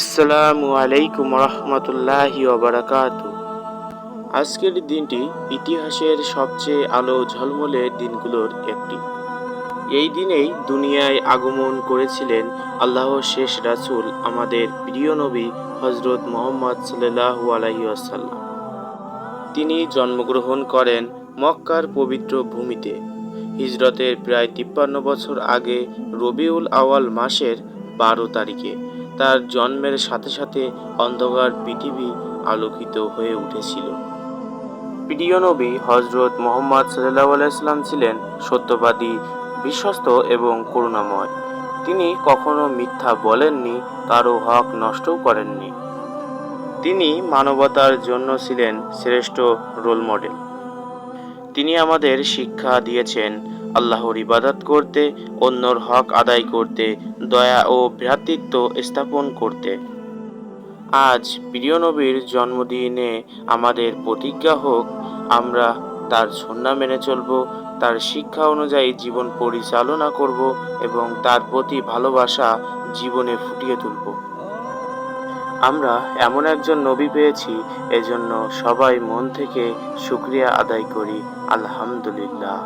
আসসালামু আলাইকুম রহমতুল্লাহি ওবরাকাত আজকের দিনটি ইতিহাসের সবচেয়ে আলো ঝলমলে দিনগুলোর একটি। এই দিনেই দুনিয়ায় আগমন করেছিলেন আল্লাহর শেষ রাসুল আমাদের প্রিয় নবী হজরত মোহাম্মদ আলাইহি আসাল্লাম তিনি জন্মগ্রহণ করেন মক্কার পবিত্র ভূমিতে। হিজরতের প্রায় তিপ্পান্ন বছর আগে রবিউল আওয়াল মাসের বারো তারিখে। তার জন্মের সাথে সাথে অন্ধকার পৃথিবী আলোকিত হয়ে উঠেছিল। প্রিয় নবী হজরত মোহাম্মদ সাল্লাহ আলাইসলাম ছিলেন সত্যবাদী, বিশ্বস্ত এবং করুণাময়। তিনি কখনো মিথ্যা বলেননি, কারও হক নষ্টও করেননি। তিনি মানবতার জন্য ছিলেন শ্রেষ্ঠ রোল মডেল। তিনি আমাদের শিক্ষা দিয়েছেন আল্লাহর ইবাদত করতে, অন্যর হক আদায় করতে, দয়া ও ভ্রাতৃত্ব স্থাপন করতে। আজ প্রিয় নবীর জন্মদিনে আমাদের প্রতিজ্ঞা হোক, আমরা তার সন্না মেনে চলব, তার শিক্ষা অনুযায়ী জীবন পরিচালনা করব এবং তার প্রতি ভালোবাসা জীবনে ফুটিয়ে তুলব। আমরা এমন একজন নবী পেয়েছি, এজন্য সবাই মন থেকে শুক্রিয়া আদায় করি। আলহামদুলিল্লাহ।